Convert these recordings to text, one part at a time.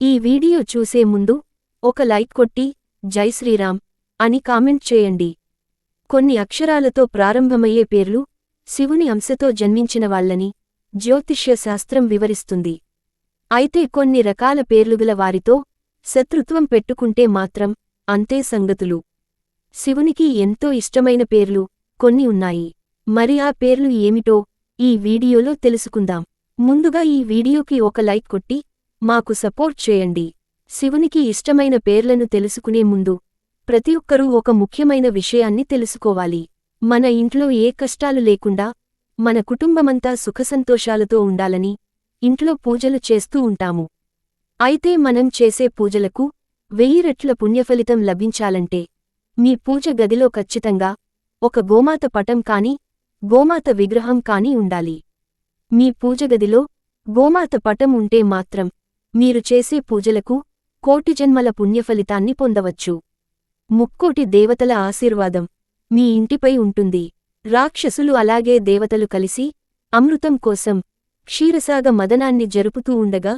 ఈ వీడియో చూసే ముందు ఒక లైక్ కొట్టి జై శ్రీరామ్ అని కామెంట్ చేయండి. కొన్ని అక్షరాలతో ప్రారంభమయ్యే పేర్లు శివుని అంశతో జన్మించిన వాళ్ళని జ్యోతిష్య శాస్త్రం వివరిస్తుంది. అయితే కొన్ని రకాల పేర్లుగల వారితో శత్రుత్వం పెట్టుకుంటే మాత్రం అంతే సంగతులు. శివునికి ఎంతో ఇష్టమైన పేర్లు కొన్ని ఉన్నాయి. మరి ఆ పేర్లు ఏమిటో ఈ వీడియోలో తెలుసుకుందాం. ముందుగా ఈ వీడియోకి ఒక లైక్ కొట్టి మాకు సపోర్ట్ చేయండి. శివునికి ఇష్టమైన పేర్లను తెలుసుకునే ముందు ప్రతి ఒక్కరూ ఒక ముఖ్యమైన విషయాన్ని తెలుసుకోవాలి. మన ఇంట్లో ఏ కష్టాలు లేకుండా మన కుటుంబమంతా సుఖసంతోషాలతో ఉండాలని ఇంట్లో పూజలు చేస్తూ ఉంటాము. అయితే మనం చేసే పూజలకు వెయ్యి రెట్ల పుణ్యఫలితం లభించాలంటే మీ పూజ గదిలో ఖచ్చితంగా ఒక గోమాత పటం కాని గోమాత విగ్రహం కాని ఉండాలి. మీ పూజ గదిలో గోమాత పటం ఉంటే మాత్రం మీరు చేసే పూజలకు కోటి జన్మల పుణ్యఫలితాన్ని పొందవచ్చు. ముక్కోటి దేవతల ఆశీర్వాదం మీ ఇంటిపై ఉంటుంది. రాక్షసులు అలాగే దేవతలు కలిసి అమృతం కోసం క్షీరసాగ మదనాన్ని జరుపుతూ ఉండగా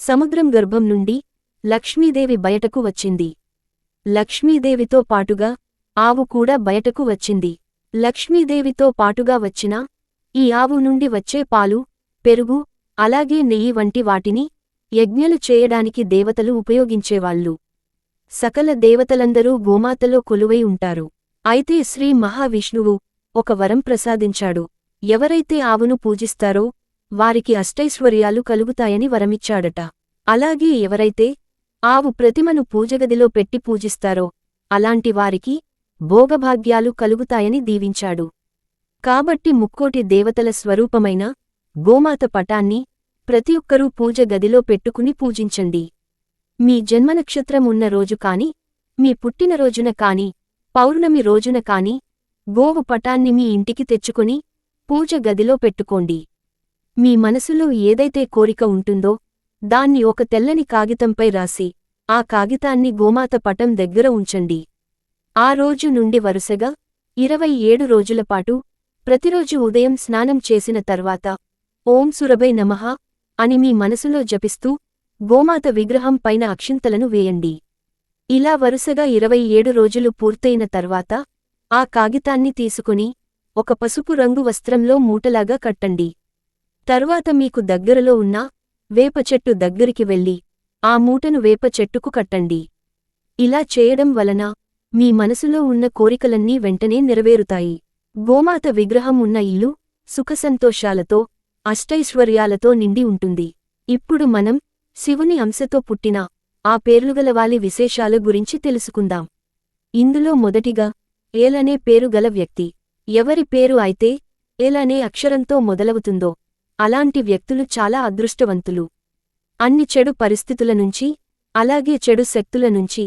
సముద్రం గర్భం నుండి లక్ష్మీదేవి బయటకు వచ్చింది. లక్ష్మీదేవితో పాటుగా ఆవు కూడా బయటకు వచ్చింది. లక్ష్మీదేవితో పాటుగా వచ్చిన ఈ ఆవు నుండి వచ్చే పాలు పెరుగు అలాగే నెయ్యి వంటి వాటిని యజ్ఞలు చేయడానికి దేవతలు ఉపయోగించేవాళ్ళు. సకల దేవతలందరూ గోమాతలో కొలువై ఉంటారు. అయితే శ్రీ మహావిష్ణువు ఒక వరం ప్రసాదించాడు. ఎవరైతే ఆవును పూజిస్తారో వారికి అష్టైశ్వర్యాలు కలుగుతాయని వరమిచ్చాడట. అలాగే ఎవరైతే ఆవు ప్రతిమను పూజగదిలో పెట్టి పూజిస్తారో అలాంటి వారికి భోగభాగ్యాలు కలుగుతాయని దీవించాడు. కాబట్టి ముక్కోటి దేవతల స్వరూపమైన గోమాత పటాన్ని ప్రతి ఒక్కరూ పూజ గదిలో పెట్టుకుని పూజించండి. మీ జన్మనక్షత్రం ఉన్న రోజు కాని మీ పుట్టినరోజున కాని పౌర్ణమి రోజున కాని గోవు పటాన్ని మీ ఇంటికి తెచ్చుకొని పూజ గదిలో పెట్టుకోండి. మీ మనసులో ఏదైతే కోరిక ఉంటుందో దాన్ని ఒక తెల్లని కాగితంపై రాసి ఆ కాగితాన్ని గోమాత పటం దగ్గర ఉంచండి. ఆ రోజు నుండి వరుసగా ఇరవై ఏడు రోజులపాటు ప్రతిరోజు ఉదయం స్నానం చేసిన తర్వాత ఓం సురభై నమః అని మీ మనసులో జపిస్తూ గోమాత విగ్రహం పైన అక్షింతలను వేయండి. ఇలా వరుసగా ఇరవై ఏడు రోజులు పూర్తయిన తర్వాత ఆ కాగితాన్ని తీసుకుని ఒక పసుపు రంగు వస్త్రంలో మూటలాగా కట్టండి. తర్వాత మీకు దగ్గరలో ఉన్న వేప చెట్టు దగ్గరికి వెళ్ళి ఆ మూటను వేప చెట్టుకు కట్టండి. ఇలా చేయడం వలన మీ మనసులో ఉన్న కోరికలన్నీ వెంటనే నెరవేరుతాయి. గోమాత విగ్రహం ఉన్న ఇల్లు సుఖసంతోషాలతో అష్టైశ్వర్యాలతో నిండి ఉంటుంది. ఇప్పుడు మనం శివుని అంశతో పుట్టిన ఆ పేర్లుగలవాలి విశేషాల గురించి తెలుసుకుందాం. ఇందులో మొదటిగా ఏలనే పేరు గల వ్యక్తి ఎవరి పేరు అయితే ఏలనే అక్షరంతో మొదలవుతుందో అలాంటి వ్యక్తులు చాలా అదృష్టవంతులు. అన్ని చెడు పరిస్థితుల నుంచి అలాగే చెడు శక్తుల నుంచి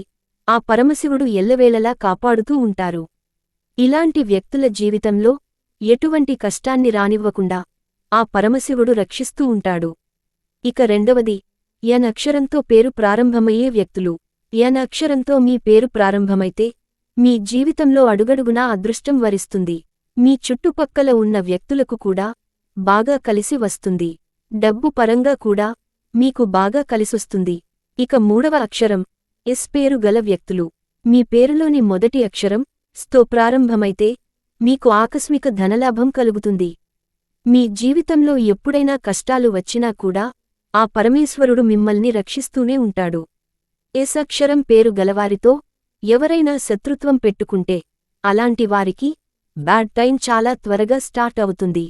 ఆ పరమశివుడు ఎల్లవేళలా కాపాడుతూ ఉంటారు. ఇలాంటి వ్యక్తుల జీవితంలో ఎటువంటి కష్టాన్ని రానివ్వకుండా ఆ పరమశివుడు రక్షిస్తూ ఉంటాడు. ఇక రెండవది యన్ అక్షరంతో పేరు ప్రారంభమయ్యే వ్యక్తులు. యన్ అక్షరంతో మీ పేరు ప్రారంభమైతే మీ జీవితంలో అడుగడుగునా అదృష్టం వరిస్తుంది. మీ చుట్టుపక్కల ఉన్న వ్యక్తులకు కూడా బాగా కలిసి వస్తుంది. డబ్బు పరంగా కూడా మీకు బాగా కలిసొస్తుంది. ఇక మూడవ అక్షరం ఎస్ పేరు గల వ్యక్తులు. మీ పేరులోని మొదటి అక్షరం స్తో ప్రారంభమైతే మీకు ఆకస్మిక ధనలాభం కలుగుతుంది. మీ జీవితంలో ఎప్పుడైనా కష్టాలు వచ్చినా కూడా ఆ పరమేశ్వరుడు మిమ్మల్ని రక్షిస్తూనే ఉంటాడు. ఏసక్షరం పేరు గలవారితో ఎవరైనా శత్రుత్వం పెట్టుకుంటే అలాంటి వారికి బ్యాడ్ టైం చాలా త్వరగా స్టార్ట్ అవుతుంది.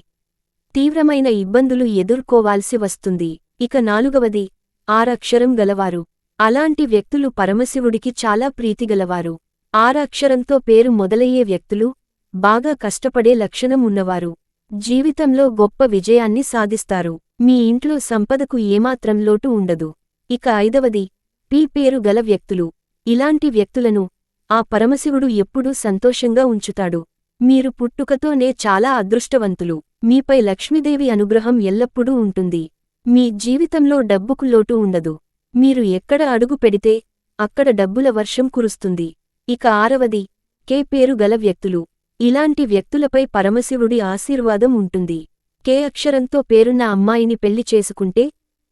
తీవ్రమైన ఇబ్బందులు ఎదుర్కోవాల్సి వస్తుంది. ఇక నాలుగవది ఆరక్షరం గలవారు. అలాంటి వ్యక్తులు పరమశివుడికి చాలా ప్రీతిగలవారు ఆరక్షరంతో పేరు మొదలయ్యే వ్యక్తులు బాగా కష్టపడే లక్షణం ఉన్నవారు. జీవితంలో గొప్ప విజయాన్ని సాధిస్తారు. మీ ఇంట్లో సంపదకు ఏమాత్రం లోటు ఉండదు. ఇక ఐదవది పీ పేరు గల వ్యక్తులు. ఇలాంటి వ్యక్తులను ఆ పరమశివుడు ఎప్పుడూ సంతోషంగా ఉంచుతాడు. మీరు పుట్టుకతోనే చాలా అదృష్టవంతులు. మీపై లక్ష్మీదేవి అనుగ్రహం ఎల్లప్పుడూ ఉంటుంది. మీ జీవితంలో డబ్బుకు లోటు ఉండదు. మీరు ఎక్కడ అడుగు పెడితే అక్కడ డబ్బుల వర్షం కురుస్తుంది. ఇక ఆరవది కే పేరు గల వ్యక్తులు. ఇలాంటి వ్యక్తులపై పరమశివుడి ఆశీర్వాదం ఉంటుంది. కే అక్షరంతో పేరున్న అమ్మాయిని పెళ్ళి చేసుకుంటే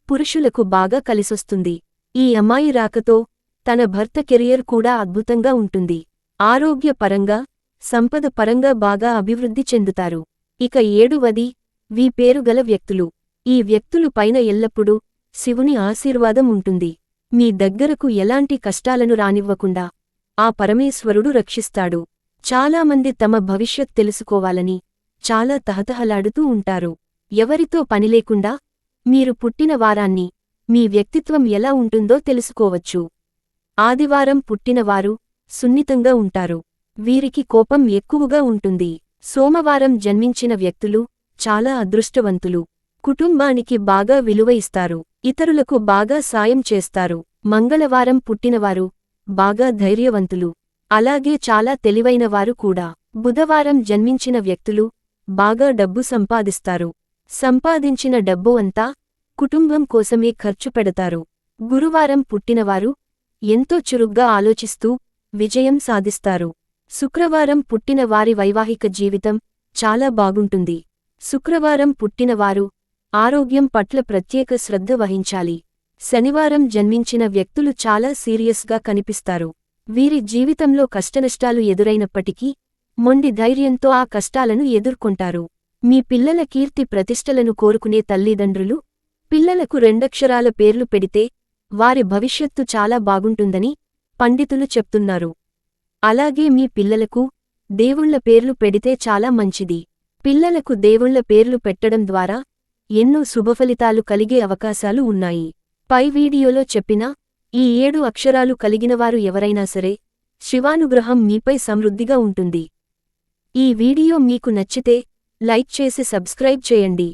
పురుషులకు బాగా కలిసొస్తుంది. ఈ అమ్మాయి రాకతో తన భర్త కెరియర్ కూడా అద్భుతంగా ఉంటుంది. ఆరోగ్యపరంగా సంపద పరంగా బాగా అభివృద్ధి చెందుతారు. ఇక ఏడువది వీ పేరు గల వ్యక్తులు. ఈ వ్యక్తులు పైన ఎల్లప్పుడూ శివుని ఆశీర్వాదం ఉంటుంది. మీ దగ్గరకు ఎలాంటి కష్టాలను రానివ్వకుండా ఆ పరమేశ్వరుడు రక్షిస్తాడు. చాలామంది తమ భవిష్యత్ తెలుసుకోవాలని చాలా తహతహలాడుతూ ఉంటారు. ఎవరితో పనిలేకుండా మీరు పుట్టిన వారాన్ని మీ వ్యక్తిత్వం ఎలా ఉంటుందో తెలుసుకోవచ్చు. ఆదివారం పుట్టినవారు సున్నితంగా ఉంటారు. వీరికి కోపం ఎక్కువగా ఉంటుంది. సోమవారం జన్మించిన వ్యక్తులు చాలా అదృష్టవంతులు. కుటుంబానికి బాగా విలువ ఇస్తారు. ఇతరులకు బాగా సాయం చేస్తారు. మంగళవారం పుట్టినవారు బాగా ధైర్యవంతులు. అలాగే చాలా తెలివైనవారు కూడా. బుధవారం జన్మించిన వ్యక్తులు బాగా డబ్బు సంపాదిస్తారు. సంపాదించిన డబ్బు అంతా కుటుంబం కోసమే ఖర్చు పెడతారు. గురువారం పుట్టినవారు ఎంతో చురుగ్గా ఆలోచిస్తూ విజయం సాధిస్తారు. శుక్రవారం పుట్టిన వారి వైవాహిక జీవితం చాలా బాగుంటుంది. శుక్రవారం పుట్టినవారు ఆరోగ్యం పట్ల ప్రత్యేక శ్రద్ధ వహించాలి. శనివారం జన్మించిన వ్యక్తులు చాలా సీరియస్గా కనిపిస్తారు. వీరి జీవితంలో కష్టనష్టాలు ఎదురైనప్పటికీ మొండి ధైర్యంతో ఆ కష్టాలను ఎదుర్కొంటారు. మీ పిల్లల కీర్తి ప్రతిష్టలను కోరుకునే తల్లిదండ్రులు పిల్లలకు రెండక్షరాల పేర్లు పెడితే వారి భవిష్యత్తు చాలా బాగుంటుందని పండితులు చెప్తున్నారు. అలాగే మీ పిల్లలకు దేవుళ్ళ పేర్లు పెడితే చాలా మంచిది. పిల్లలకు దేవుళ్ళ పేర్లు పెట్టడం ద్వారా ఎన్నో శుభఫలితాలు కలిగే అవకాశాలు ఉన్నాయి. పై వీడియోలో చెప్పిన ఈ ఏడు అక్షరాలు కలిగినవారు ఎవరైనా సరే శివానుగ్రహం మీపై సమృద్ధిగా ఉంటుంది. ఈ వీడియో మీకు నచ్చితే లైక్ చేసి సబ్స్క్రైబ్ చేయండి.